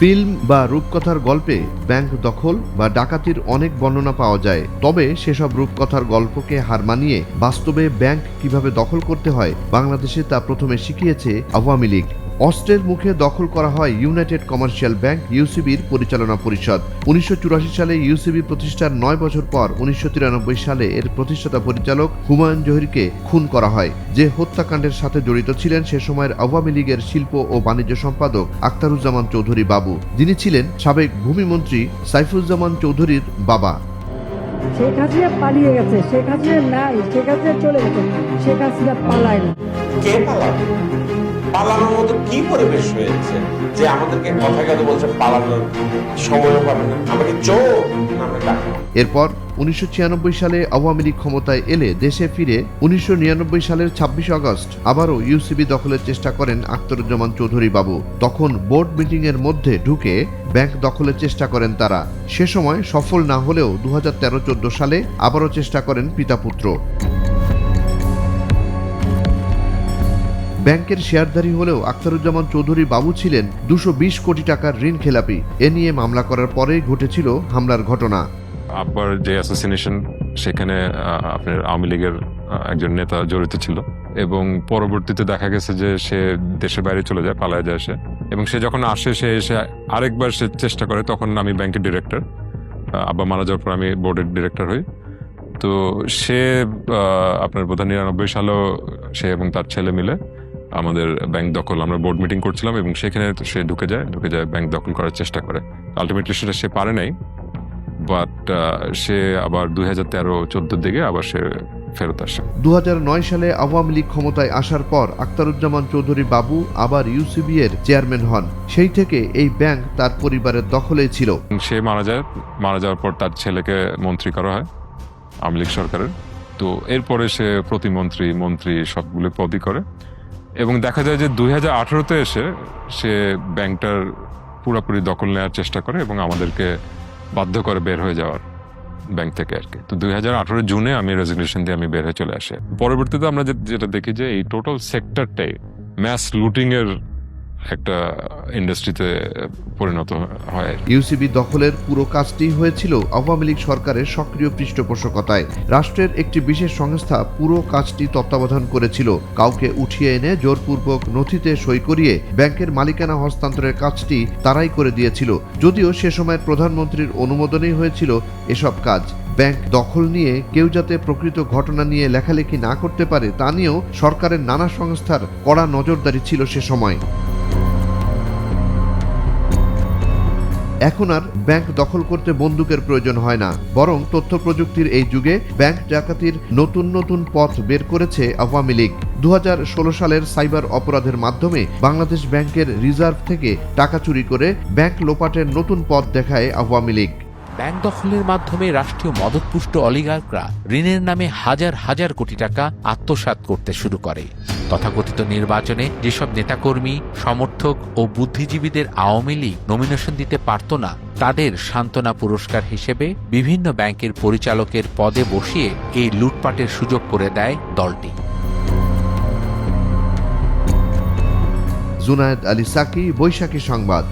Film বা রূপকথার গল্পে ব্যাংক দখল বা ডাকাতির অনেক বর্ণনা পাওয়া যায়। তবে সেসব রূপকথার গল্পকে হার মানিয়ে বাস্তবে ব্যাংক কীভাবে দখল করতে হয়, বাংলাদেশে তা প্রথমে শিখিয়েছে আওয়ামী লীগ। অস্ত্রের মুখে দখল করা হয় ইউনাইটেড কমার্শিয়াল ব্যাংক ইউসিবির পরিচালনা পরিষদ। উনিশশো চুরাশি সালে ইউসিবি প্রতিষ্ঠার নয় বছর পর উনিশশো তিরানব্বই সালে এর প্রতিষ্ঠাতা পরিচালক হুমায়ুন জহিরকে খুন করা হয়। যে হত্যাকাণ্ডের সাথে জড়িত ছিলেন সে সময়ের আওয়ামী লীগের শিল্প ও বাণিজ্য সম্পাদক আখতারুজ্জামান চৌধুরী বাবু। যিনি ছিলেন সাবেক ভূমিমন্ত্রী সাইফুজ্জামান চৌধুরীর বাবা। শেখ হাসিনা পালিয়ে গেছে শেখ হাসিনা নাই শেখ হাসিনা চলে গেছে শেখ হাসিনা পালায় না। কে পালাবে পালানোর মতো কি পরিবেশ হয়েছে যে আমাদেরকে কথা কথা বলছে পালানোর সময়ও পাবে না? আমাকে ডাকা। এরপর উনিশশো ছিয়ানব্বই সালে আওয়ামী লীগ ক্ষমতায় এলে দেশে ফিরে উনিশশো নিরানব্বই সালের ছাব্বিশে আগস্ট আবারও ইউসিবি দখলের চেষ্টা করেন আখতারুজ্জামান চৌধুরী বাবু। তখন বোর্ড মিটিং এর মধ্যে ঢুকে ব্যাংক দখলের চেষ্টা করেন তারা। সে সময় সফল না হলেও দু হাজার সালে আবারও চেষ্টা করেন পিতা পুত্র ব্যাংকের শেয়ারধারী হলেও আখতারুজ্জামান চৌধুরী বাবু ছিলেন দুশো কোটি টাকার ঋণ খেলাপি। এ নিয়ে মামলা করার পরেই ঘটেছিল হামলার ঘটনা। আব্বার যে অ্যাসোসিয়েশন সেখানে আপনার আওয়ামী লীগের একজন নেতা জড়িত ছিল এবং পরবর্তীতে দেখা গেছে যে সে দেশের বাইরে চলে যায়, পালায় যায় সে। এবং সে যখন আসে, সে এসে আরেকবার সে চেষ্টা করে, তখন আমি ব্যাংকের ডিরেক্টর আব্বা মারা যাওয়ার পর আমি বোর্ডের ডিরেক্টর হই। তো সে আপনার বোধহয় নিরানব্বই সালেও সে এবং তার ছেলে মিলে আমাদের ব্যাংক দখল আমরা বোর্ড মিটিং করছিলাম এবং সেখানে সে ঢুকে যায় ঢুকে যায় ব্যাংক দখল করার চেষ্টা করে। আলটিমেটলি সেটা সে পারে নাই বাট সে আবার দুই হাজার তেরো চোদ্দোর দিকে আবার সে ফেরত আসে। দু হাজার নয় সালে আওয়ামী লীগ ক্ষমতায় আসার পর আখতারুজ্জামান চৌধুরী বাবু আবার ইউসিবি এর চেয়ারম্যান হন। সেই থেকে এই ব্যাংক তার পরিবারের দখলেই ছিল। সে মারা যায় মারা যাওয়ার পর তার ছেলেকে মন্ত্রী করা হয় আওয়ামী লীগ সরকারের। তো এরপরে সে প্রতিমন্ত্রী মন্ত্রী সবগুলো পদই করে। এবং দেখা যায় যে দুই হাজার আঠারোতে এসে সে ব্যাংকটার পুরোপুরি দখল নেওয়ার চেষ্টা করে এবং আমাদেরকে বাধ্য করে বের হয়ে যাওয়ার ব্যাংক থেকে আর কি। তো দুই হাজার আঠেরো জুনে আমি রেজিগনেশন দিয়ে আমি বের হয়ে চলে আসে। পরবর্তীতে আমরা যেটা দেখি যে এই টোটাল সেক্টরটাই ম্যাস লুটিং এর একটা ইন্ডাস্ট্রিতে পরিণত হয় ইউসিবি দখলের পুরো কাজটি হয়েছিল আওয়ামী লীগ সরকারের সক্রিয় পৃষ্ঠপোষকতায়। রাষ্ট্রের একটি বিশেষ সংস্থা পুরো কাজটি তত্ত্বাবধান করেছিল। কাউকে উঠিয়ে এনে জোরপূর্বক নথিতে সই করিয়ে ব্যাংকের মালিকানা হস্তান্তরের কাজটি তারাই করে দিয়েছিল। যদিও সে সময় প্রধানমন্ত্রীর অনুমোদনেই হয়েছিল এসব কাজ। ব্যাংক দখল নিয়ে কেউ যাতে প্রকৃত ঘটনা নিয়ে লেখালেখি না করতে পারে তা নিয়েও সরকারের নানা সংস্থার কড়া নজরদারি ছিল সে সময়। এখন আর ব্যাংক দখল করতে বন্দুকের প্রয়োজন হয় না। বরং তথ্য প্রযুক্তির এই যুগে ব্যাংক ডাকাতির নতুন নতুন পথ বের করেছে আওয়ামী লীগ। দু হাজার ষোলো সালের সাইবার অপরাধের মাধ্যমে বাংলাদেশ ব্যাংকের রিজার্ভ থেকে টাকা চুরি করে ব্যাংক লোপাটের নতুন পথ দেখায় আওয়ামী লীগ। ব্যাংক দখলের মাধ্যমে রাষ্ট্রীয় মদতপুষ্ট অলিগার্করা ঋণের নামে হাজার হাজার কোটি টাকা আত্মসাৎ করতে শুরু করে। তথাকথিত নির্বাচনে যেসব নেতাকর্মী, সমর্থক ও বুদ্ধিজীবীদের আওয়ামী লীগ নমিনেশন দিতে পারত না, তাদের সান্ত্বনা পুরস্কার হিসেবে বিভিন্ন ব্যাংকের পরিচালকের পদে বসিয়ে এই লুটপাটের সুযোগ করে দেয় দলটি। জুনায়েদ আলী সাকি, বৈশাখী সংবাদ।